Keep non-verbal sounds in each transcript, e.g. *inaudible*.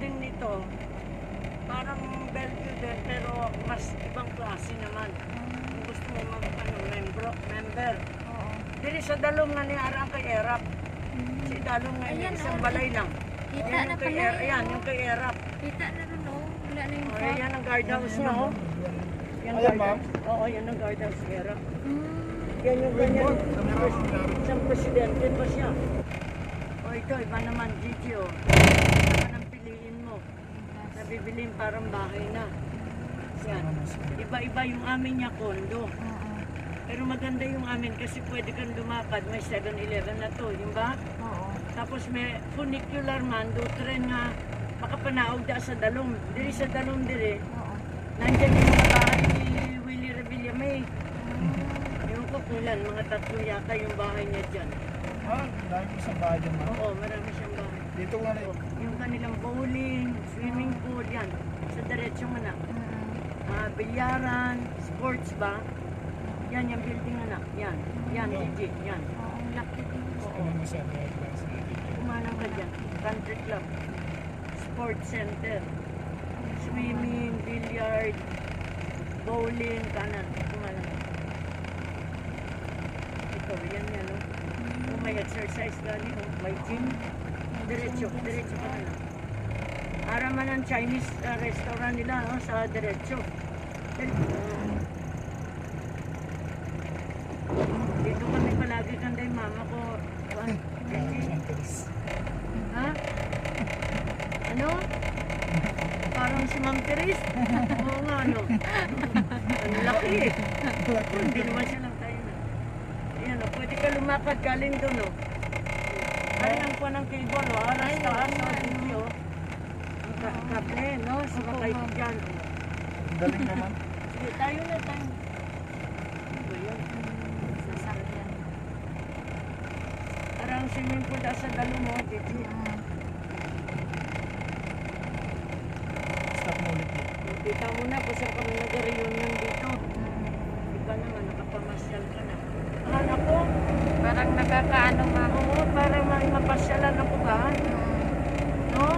building nito, parang Belvedere pero mas ibang klase naman. Kung gusto mo mag, ano, membro, member. Oo. Dili sa dalong nga ni Arang kay Erap. Si dalong nga Ayan, isang oh. balay lang. Kita Yan na yung kay pala Er- yun, Ayan, oh. yung kay Erap. Kita na rin, oh. Wala na yung Oh, truck. yan ang guardhouse niya, oh. Yan Ayan, ma'am. guardhouse. Oo, yan ang guardhouse ni Erap. Hmm. Yan yung ganyan. Isang presidente pa siya. O ito, iba naman, Gigi, oh. Piliin mo. Nabibilin parang bahay na. Yan. Iba-iba yung amin niya kondo. Pero maganda yung amin kasi pwede kang lumapad. May 7-Eleven na to, yung ba? Oo. Tapos may funicular man, do tren nga makapanaog da sa dalom. Diri sa dalom diri, Oo. nandyan yung mga bahay ni Willie Revilla May. Yung ilan, mga tatlo yata yung bahay niya dyan. Ah, dahil sa bahay dyan. Oo, marami siyang bahay. Dito nga na Yung kanilang bowling, swimming pool, yan. Sa diretso mo na. Ah, bilyaran, sports ba? Yan, yung building anak. Yan. Yan, Gigi. Yan. Ang laki din. Oo. Kumanang ka dyan. Country club. Sports center. Swimming, billiard, bowling, kanan. Kumanang ka. Ito, yan yan. Oh. Kung may exercise gani, oh, may gym. Diretso, diretso ka na lang. Para man ang Chinese uh, restaurant nila no, sa diretso. Dito kami palagi kanday mama ko. Ha? Ano? Parang si Ma'am Teres? Oo nga, ano? Ang laki eh. Hindi naman siya lang tayo na. Ayan, oh, pwede ka lumakad galing doon, oh. Ay, ang kuha ng cable, oh. Aras oh. Hindi, oh. Ang ka- kable, no? Sa oh. Ang galing naman. Sige, tayo na, tayo. Ano yun? Sasakyan. Parang swimming pool daw sa dalo mo, dito. Stop mo ulit dito. Kita mo na kung saan kami nag-reunion dito. Mm. Iba naman, nakapamasyal ka na. Akala ko, Parang nakakaano nga. oo, parang may mapasyalan ako ba? No?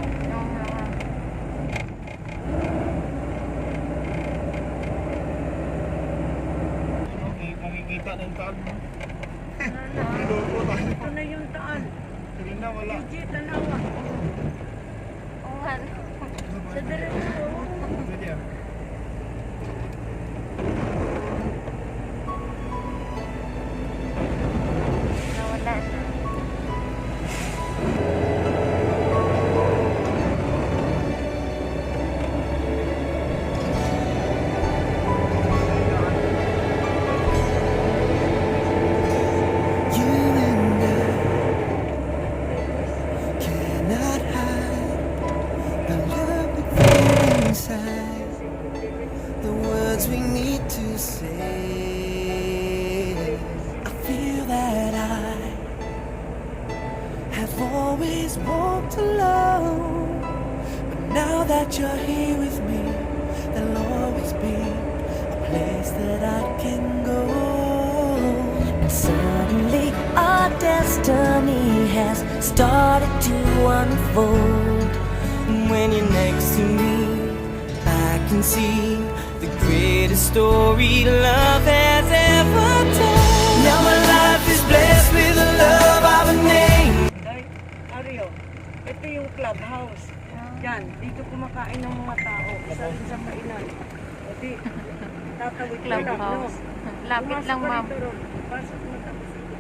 Okay, makikita na yung taal mo. Ano na? Niloko *laughs* tayo. Ito na yung taan. Kanina wala. Legit, tanawa. Oo nga, no. Sa diretso. Destiny has started to unfold. When you're next to me, I can see the greatest story love has ever told. Now my life is blessed with the love of a name. Ay, Ario, ito yung clubhouse. Yan, dito kumakain ng mga tao. Isa rin sa kainan. O di, tatawid? Clubhouse. Lapit lang, ma'am. Pasok mo tapos dito.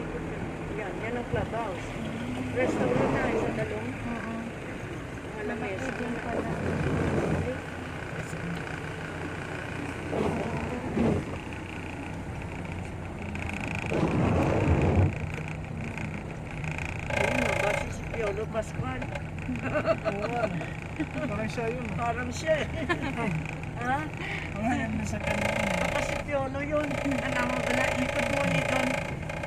Dito ka. Ang clubhouse. Restaurant na, isa dalong. Oo. Base si Piolo Pascual. Parang siya yun. Parang siya eh. *laughs* ha? Parang yan na sa kanya. Baka si Piolo yun. *laughs* Tanawa ba na? Ikot mo ni Don.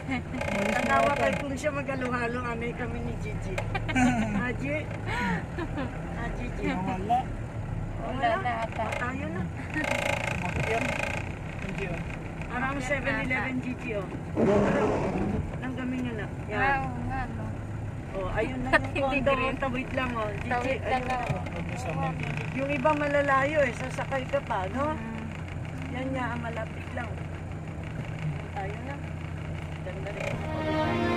Ang hawakal kung siya magaluhalo, anay kami ni Gigi. *laughs* Ah, Haji? Ah, Gigi. Wala. Wala na ata. Tayo na. Yan. Oh. Gigi o. Parang 7-Eleven Gigi o. Ang gaming nyo na. Yan. Nga, no. Oh, ayun na yung *laughs* kondo. Oh. Tawit lang o. Gigi, Tawid lang na. Yung iba malalayo eh. Sasakay ka pa, no? Yan nga, malapit lang. Thank you.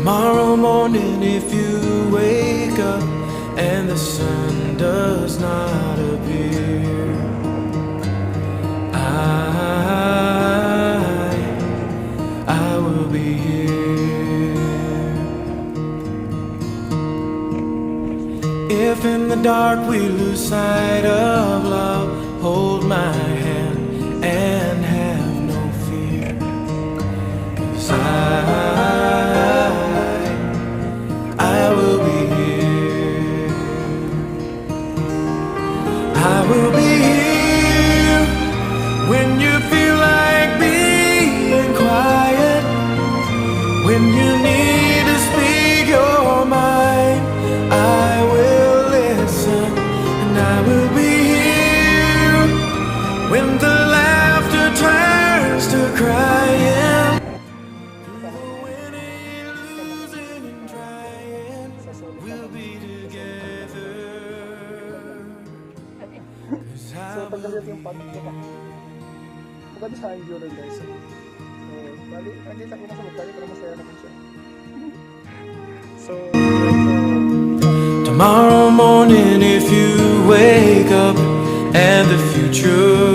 Tomorrow morning, if you wake up and the sun does not appear, I, I will be here. If in the dark we lose sight of Matanggal natin yung pagod ko pa. Maganda sa endurance guys. So, bali, andito ako na sa magbalik pero masaya naman siya. so, Tomorrow morning if you wake up and the future